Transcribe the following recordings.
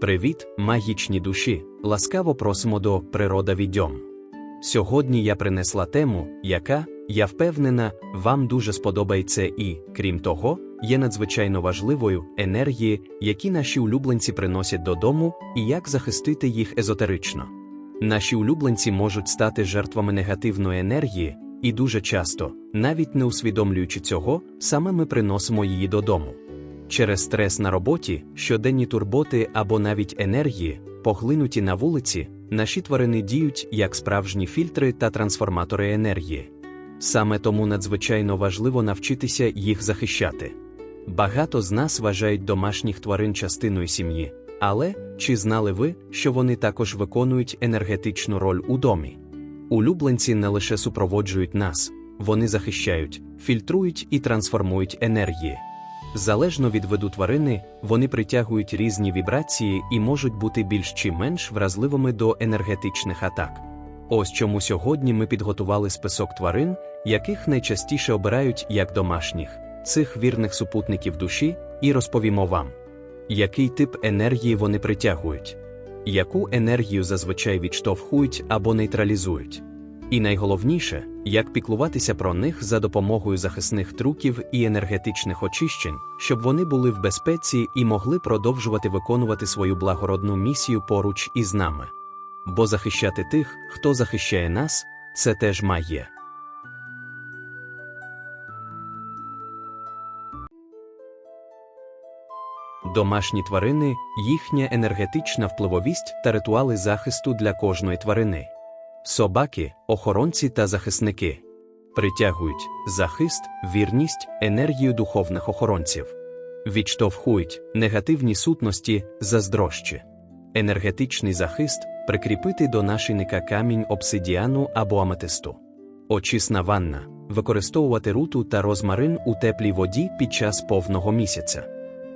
Привіт, магічні душі! Ласкаво просимо до Природа відьом. Сьогодні я принесла тему, яка, я впевнена, вам дуже сподобається і, крім того, є надзвичайно важливою енергії, які наші улюбленці приносять додому, і як захистити їх езотерично. Наші улюбленці можуть стати жертвами негативної енергії, і дуже часто, навіть не усвідомлюючи цього, саме ми приносимо її додому. Через стрес на роботі, щоденні турботи або навіть енергії, поглинуті на вулиці, наші тварини діють як справжні фільтри та трансформатори енергії. Саме тому надзвичайно важливо навчитися їх захищати. Багато з нас вважають домашніх тварин частиною сім'ї, але чи знали ви, що вони також виконують енергетичну роль у домі? Улюбленці не лише супроводжують нас, вони захищають, фільтрують і трансформують енергії. Залежно від виду тварини, вони притягують різні вібрації і можуть бути більш чи менш вразливими до енергетичних атак. Ось чому сьогодні ми підготували список тварин, яких найчастіше обирають як домашніх, цих вірних супутників душі, і розповімо вам, який тип енергії вони притягують, яку енергію зазвичай відштовхують або нейтралізують. І найголовніше, як піклуватися про них за допомогою захисних трюків і енергетичних очищень, щоб вони були в безпеці і могли продовжувати виконувати свою благородну місію поруч із нами. Бо захищати тих, хто захищає нас, це теж має. Домашні тварини їхня енергетична впливовість та ритуали захисту для кожної тварини. Собаки, охоронці та захисники. Притягують захист, вірність, енергію духовних охоронців, відштовхують негативні сутності, заздрощі, енергетичний захист прикріпити до нашийника камінь обсидіану або аметисту, очисна ванна, використовувати руту та розмарин у теплій воді під час повного місяця,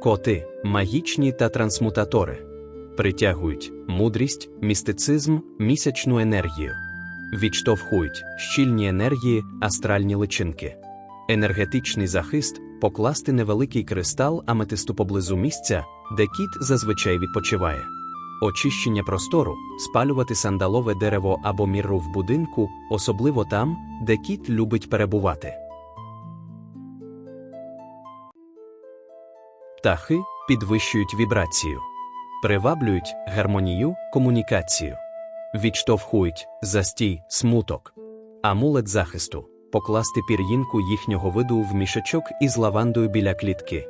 коти, магічні та трансмутатори притягують мудрість, містицизм, місячну енергію, відштовхують щільні енергії, астральні личинки, енергетичний захист покласти невеликий кристал аметисту поблизу місця, де кіт зазвичай відпочиває. Очищення простору, спалювати сандалове дерево або мірру в будинку, особливо там, де кіт любить перебувати. Птахи підвищують вібрацію приваблюють гармонію, комунікацію, відштовхують застій, смуток, амулет захисту, покласти пір'їнку їхнього виду в мішечок із лавандою біля клітки,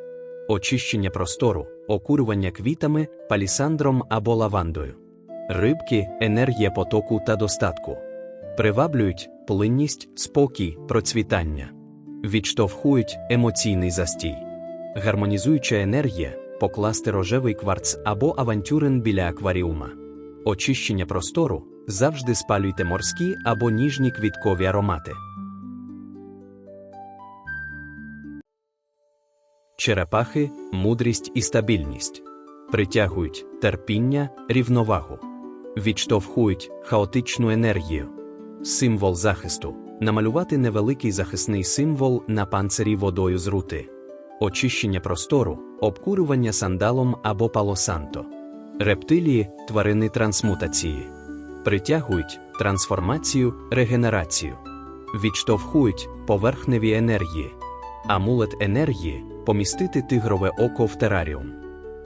очищення простору, окурювання квітами, палісандром або лавандою, рибки, енергія потоку та достатку, приваблюють плинність, спокій, процвітання, відштовхують емоційний застій, гармонізуюча енергія покласти рожевий кварц або авантюрин біля акваріума. Очищення простору. Завжди спалюйте морські або ніжні квіткові аромати. Черепахи, мудрість і стабільність. Притягують терпіння, рівновагу, відштовхують хаотичну енергію, символ захисту. Намалювати невеликий захисний символ на панцирі водою з рути очищення простору, обкурювання сандалом або палосанто. Рептилії тварини трансмутації, притягують трансформацію, регенерацію, відштовхують поверхневі енергії, амулет енергії помістити тигрове око в тераріум,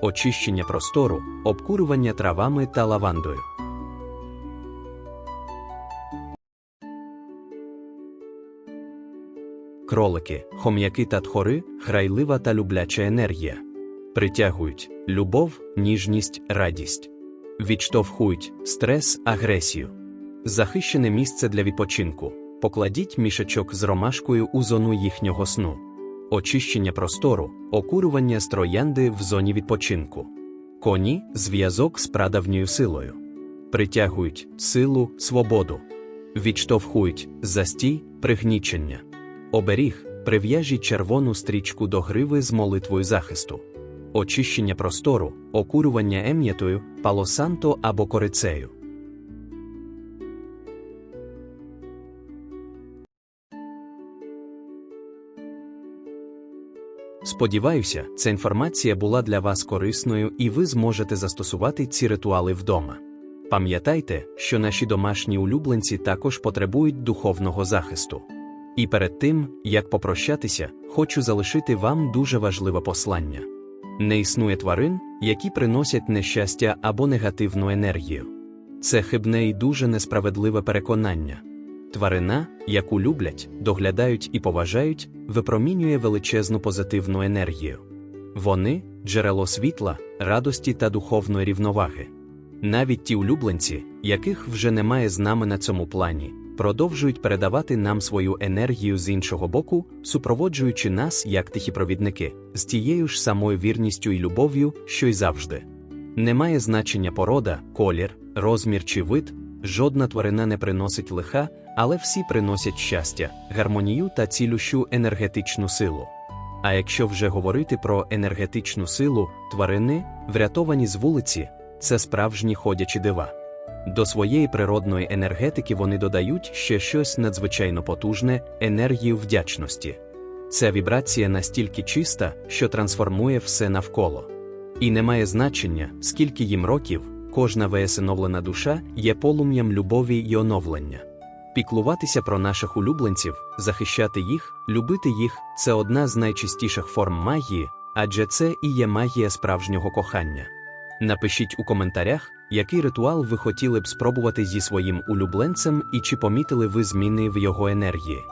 очищення простору, обкурювання травами та лавандою. Кролики, хом'яки та тхори, грайлива та любляча енергія. Притягують любов, ніжність, радість, відштовхують стрес, агресію, захищене місце для відпочинку. Покладіть мішечок з ромашкою у зону їхнього сну, очищення простору, окурювання з троянди в зоні відпочинку, коні зв'язок з прадавньою силою, притягують силу, свободу, відштовхують застій, пригнічення. Оберіг прив'яжіть червону стрічку до гриви з молитвою захисту, очищення простору, окурювання ем'ятою, палосанто або корицею. Сподіваюся, ця інформація була для вас корисною і ви зможете застосувати ці ритуали вдома. Пам'ятайте, що наші домашні улюбленці також потребують духовного захисту. І перед тим, як попрощатися, хочу залишити вам дуже важливе послання: не існує тварин, які приносять нещастя або негативну енергію. Це хибне і дуже несправедливе переконання. Тварина, яку люблять, доглядають і поважають, випромінює величезну позитивну енергію. Вони джерело світла, радості та духовної рівноваги. Навіть ті улюбленці, яких вже немає з нами на цьому плані, продовжують передавати нам свою енергію з іншого боку, супроводжуючи нас як тихі провідники, з тією ж самою вірністю і любов'ю, що й завжди. Немає значення порода, колір, розмір чи вид, жодна тварина не приносить лиха, але всі приносять щастя, гармонію та цілющу енергетичну силу. А якщо вже говорити про енергетичну силу, тварини, врятовані з вулиці, це справжні ходячі дива. До своєї природної енергетики вони додають ще щось надзвичайно потужне енергію вдячності. Ця вібрація настільки чиста, що трансформує все навколо. І не має значення, скільки їм років, кожна веесиновлена душа є полум'ям любові й оновлення. Піклуватися про наших улюбленців, захищати їх, любити їх це одна з найчистіших форм магії, адже це і є магія справжнього кохання. Напишіть у коментарях, який ритуал ви хотіли б спробувати зі своїм улюбленцем і чи помітили ви зміни в його енергії.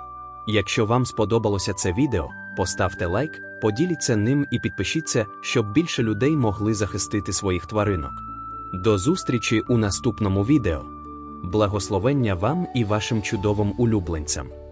Якщо вам сподобалося це відео, поставте лайк, поділіться ним і підпишіться, щоб більше людей могли захистити своїх тваринок. До зустрічі у наступному відео. Благословення вам і вашим чудовим улюбленцям!